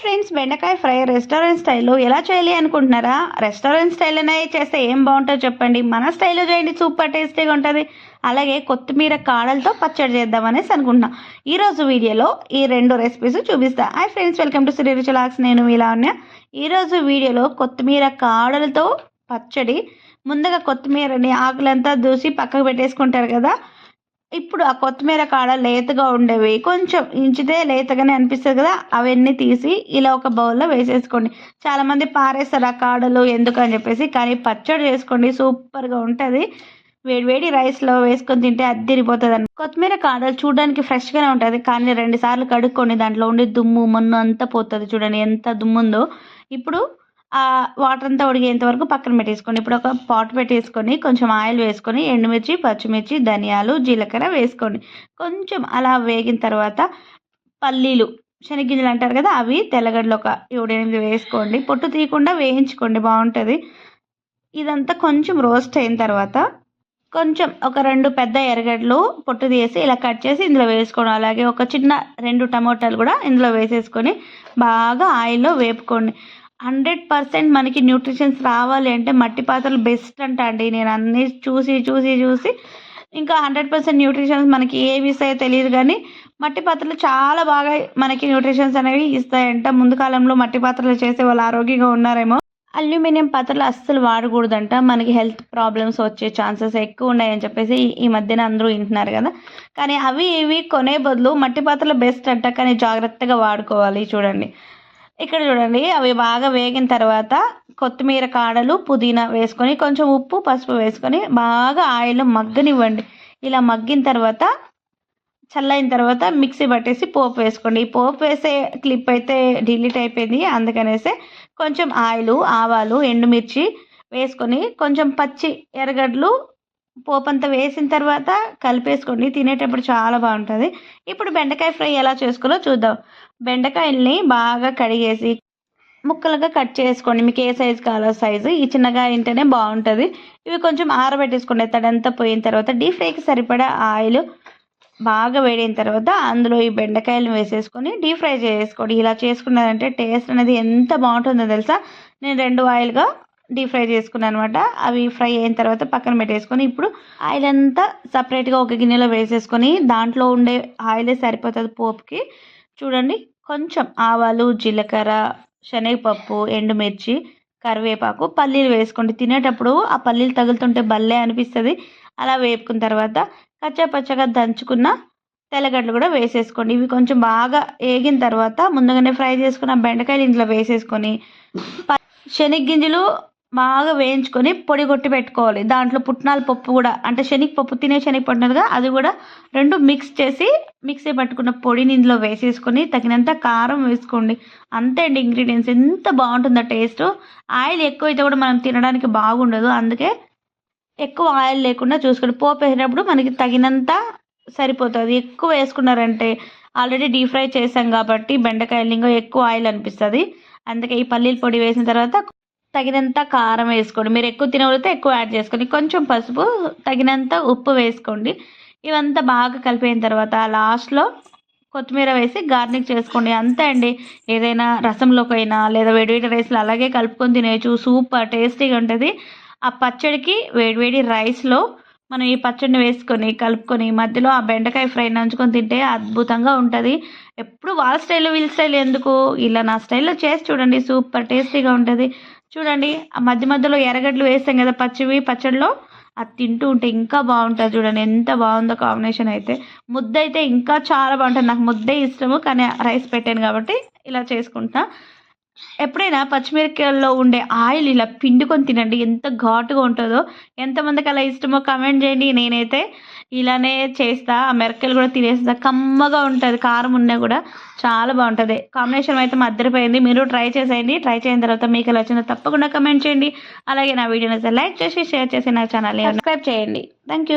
Friends బెండకాయ fry restaurant స్టైల్లో ఎలా చేయాలి అనుకుంటున్నారా? రెస్టారెంట్ స్టైల్లోనే చేస్తే ఏం బాగుంటుందో చెప్పండి. మన స్టైల్లో చేయండి సూపర్ టేస్టీగా ఉంటుంది. అలాగే కొత్తిమీర కాడలతో పచ్చడి చేద్దామనేసి అనుకుంటున్నా. ఈరోజు వీడియోలో ఈ రెండు రెసిపీస్ చూపిస్తా. Hi friends welcome to Sri రుచులాక్స్ నేను ఇలా ఉన్నా ఈరోజు వీడియోలో కొత్తిమీర కాడలతో పచ్చడి ముందుగా కొత్తిమీరని ఆకులంతా దూసి పక్కకు పెట్టేసుకుంటారు కదా ఇప్పుడు ఆ కొత్తిమీర కాడ లేతగా ఉండేవి. కొంచెం ఇంచితే లేతగానే అనిపిస్తుంది కదా అవన్నీ తీసి ఇలా ఒక బౌల్లో వేసేసుకోండి. చాలామంది పారేస్తారు ఆ కాడలు ఎందుకు అని చెప్పేసి కానీ పచ్చడి చేసుకోండి సూపర్గా ఉంటుంది. వేడివేడి రైస్లో వేసుకొని తింటే అద్దిరిపోతుంది అని కొత్తిమీర కాడలు చూడడానికి ఫ్రెష్గానే ఉంటుంది కానీ రెండు సార్లు కడుక్కొని దాంట్లో ఉండే దుమ్ము మన్ను అంతా పోతుంది చూడండి ఎంత దుమ్ముందో. ఇప్పుడు ఆ వాటర్ అంతా ఉడిగేంత వరకు పక్కన పెట్టేసుకోండి. ఇప్పుడు ఒక పాట్ పెట్టేసుకొని కొంచెం ఆయిల్ వేసుకొని ఎండుమిర్చి పచ్చిమిర్చి ధనియాలు జీలకర్ర వేసుకోండి. కొంచెం అలా వేగిన తర్వాత పల్లీలు శనగింజలు అంటారు కదా అవి తెల్లగడ్డలు ఒక ఏడెనిమిది వేసుకోండి. పొట్టు తీయకుండా వేయించుకోండి బాగుంటుంది. ఇదంతా కొంచెం రోస్ట్ అయిన తర్వాత కొంచెం ఒక రెండు పెద్ద ఎర్రగడ్డలు పొట్టు తీసి ఇలా కట్ చేసి ఇందులో వేసుకోండి. అలాగే ఒక చిన్న రెండు టమోటాలు కూడా ఇందులో వేసేసుకొని బాగా ఆయిల్లో వేపుకోండి. హండ్రెడ్ పర్సెంట్ మనకి న్యూట్రిషన్స్ రావాలి అంటే మట్టి పాత్రలు బెస్ట్ అంట అండి నేను అన్నీ చూసి చూసి చూసి ఇంకా హండ్రెడ్ పర్సెంట్ న్యూట్రిషన్స్ మనకి ఏవి ఇస్తాయో తెలియదు కానీ మట్టి పాత్రలు చాలా బాగా మనకి న్యూట్రిషన్స్ అనేవి ఇస్తాయంట. ముందు కాలంలో మట్టి పాత్రలు చేసే వాళ్ళు ఆరోగ్యంగా ఉన్నారేమో. అల్యూమినియం పాత్రలు అస్సలు వాడకూడదంట. మనకి హెల్త్ ప్రాబ్లమ్స్ వచ్చే ఛాన్సెస్ ఎక్కువ ఉన్నాయని చెప్పేసి ఈ మధ్యన అందరూ వింటున్నారు కదా. కానీ అవి ఇవి కొనే బదులు మట్టి పాత్రలు బెస్ట్ అంట. కానీ జాగ్రత్తగా వాడుకోవాలి చూడండి. ఇక్కడ చూడండి అవి బాగా వేగిన తర్వాత కొత్తిమీర కాడలు పుదీనా వేసుకొని కొంచెం ఉప్పు పసుపు వేసుకొని బాగా ఆయిల్ మగ్గనివ్వండి. ఇలా మగ్గిన తర్వాత చల్లైన తర్వాత మిక్సీ పట్టేసి పోపు వేసుకోండి. ఈ పోపు వేసే క్లిప్ అయితే డిలీట్ అయిపోయింది. అందుకనేసి కొంచెం ఆయిల్ ఆవాలు ఎండుమిర్చి వేసుకొని కొంచెం పచ్చి ఎర్రగడ్డలు పోపంత వేసిన తర్వాత కలిపేసుకోండి. తినేటప్పుడు చాలా బాగుంటుంది. ఇప్పుడు బెండకాయ ఫ్రై ఎలా చేసుకోవాలో చూద్దాం. బెండకాయల్ని బాగా కడిగేసి ముక్కలుగా కట్ చేసుకోండి. మీకు ఏ సైజు కావాలో సైజు. ఈ చిన్నగా తింటేనే బాగుంటుంది. ఇవి కొంచెం ఆరబెట్టేసుకోండి. తడంతా పోయిన తర్వాత డీప్ ఫ్రైకి సరిపడా ఆయిల్ బాగా వేడిన తర్వాత అందులో ఈ బెండకాయలు వేసేసుకొని డీప్ ఫ్రై చేసుకోండి. ఇలా చేసుకున్నారంటే టేస్ట్ అనేది ఎంత బాగుంటుందో తెలుసా? నేను రెండు ఆయిల్గా డీప్ ఫ్రై చేసుకున్నాను అనమాట అవి ఫ్రై అయిన తర్వాత పక్కన పెట్టేసుకొని ఇప్పుడు ఆయిల్ అంతా సపరేట్గా ఒక గిన్నెలో వేసేసుకొని దాంట్లో ఉండే ఆయిలే సరిపోతుంది పోపుకి. చూడండి కొంచెం ఆవాలు జీలకర్ర శనగపప్పు ఎండుమిర్చి కరివేపాకు పల్లీలు వేసుకోండి. తినేటప్పుడు ఆ పల్లీలు తగులుతుంటే భలే అనిపిస్తుంది. అలా వేపుకున్న తర్వాత కచ్చా పచ్చగా దంచుకున్న తెల్లగడ్డలు కూడా వేసేసుకోండి. ఇవి కొంచెం బాగా వేగిన తర్వాత ముందుగానే ఫ్రై చేసుకున్న బెండకాయలు ఇంట్లో వేసేసుకొని శనగ్గింజలు బాగా వేయించుకొని పొడి కొట్టి పెట్టుకోవాలి. దాంట్లో పుట్నాల పప్పు కూడా అంటే శనగపప్పు తినే శనగపప్పు కదా అది కూడా రెండు మిక్స్ చేసి మిక్సీ పట్టుకున్న పొడిని ఇందులో వేసేసుకొని తగినంత కారం వేసుకోండి. అంతే అండి ఇంగ్రీడియంట్స్ ఎంత బాగుంటుందో టేస్ట్ ఆయిల్ ఎక్కువ అయితే కూడా మనం తినడానికి బాగుండదు. అందుకే ఎక్కువ ఆయిల్ లేకుండా చూసుకోండి. పోపు వేసినప్పుడు మనకి తగినంత సరిపోతుంది. ఎక్కువ వేసుకున్నారంటే ఆల్రెడీ డీప్ ఫ్రై చేసాం కాబట్టి బెండకాయలు ఇంకా ఎక్కువ ఆయిల్ అనిపిస్తుంది. అందుకే ఈ పల్లీల పొడి వేసిన తర్వాత తగినంత కారం వేసుకోండి. మీరు ఎక్కువ తినగలిగితే ఎక్కువ యాడ్ చేసుకోండి. కొంచెం పసుపు తగినంత ఉప్పు వేసుకోండి. ఇవంతా బాగా కలిపిన తర్వాత లాస్ట్లో కొత్తిమీర వేసి గార్నిక్ చేసుకోండి. అంతే అండి. ఏదైనా రసంలోకైనా లేదా వేడివేడి రైస్లో అలాగే కలుపుకొని తినేయచ్చు. సూపర్ టేస్టీగా ఉంటుంది. ఆ పచ్చడికి వేడివేడి రైస్లో మనం ఈ పచ్చడిని వేసుకొని కలుపుకొని మధ్యలో ఆ బెండకాయ ఫ్రై నంచుకొని తింటే అద్భుతంగా ఉంటుంది. ఎప్పుడు వాళ్ళ స్టైల్లో వీళ్ళ స్టైల్ ఎందుకు? ఇలా నా స్టైల్లో చేసి చూడండి. సూపర్ టేస్టీగా ఉంటుంది. చూడండి ఆ మధ్య మధ్యలో ఎర్రగడ్డలు వేస్తాం కదా పచ్చివి పచ్చడిలో. అది తింటూ ఉంటే ఇంకా బాగుంటుంది చూడండి ఎంత బాగుందో కాంబినేషన్ అయితే. ముద్ద అయితే ఇంకా చాలా బాగుంటుంది. నాకు ముద్దే ఇష్టము కానీ రైస్ పెట్టాను కాబట్టి ఇలా చేసుకుంటా ఎప్పుడైనా పచ్చిమిరపకాయల్లో ఉండే ఆయిల్ ఇలా పిండుకొని తినండి. ఎంత ఘాటుగా ఉంటుందో ఎంతమందికి అలా ఇష్టమో కమెంట్ చేయండి. నేనైతే ఇలానే చేస్తా. ఆ మిరపకాయలు కూడా తినేస్తా. కమ్మగా ఉంటుంది. కారం ఉన్నా కూడా చాలా బాగుంటుంది. కాంబినేషన్ అయితే మద్దరిపోయింది మీరు ట్రై చేసేయండి. ట్రై చేసిన తర్వాత మీకు ఎలా వచ్చిందో తప్పకుండా కమెంట్ చేయండి. అలాగే నా వీడియోని లైక్ చేసి షేర్ చేసి నా ఛానల్ని సబ్స్క్రైబ్ చేయండి. Thank you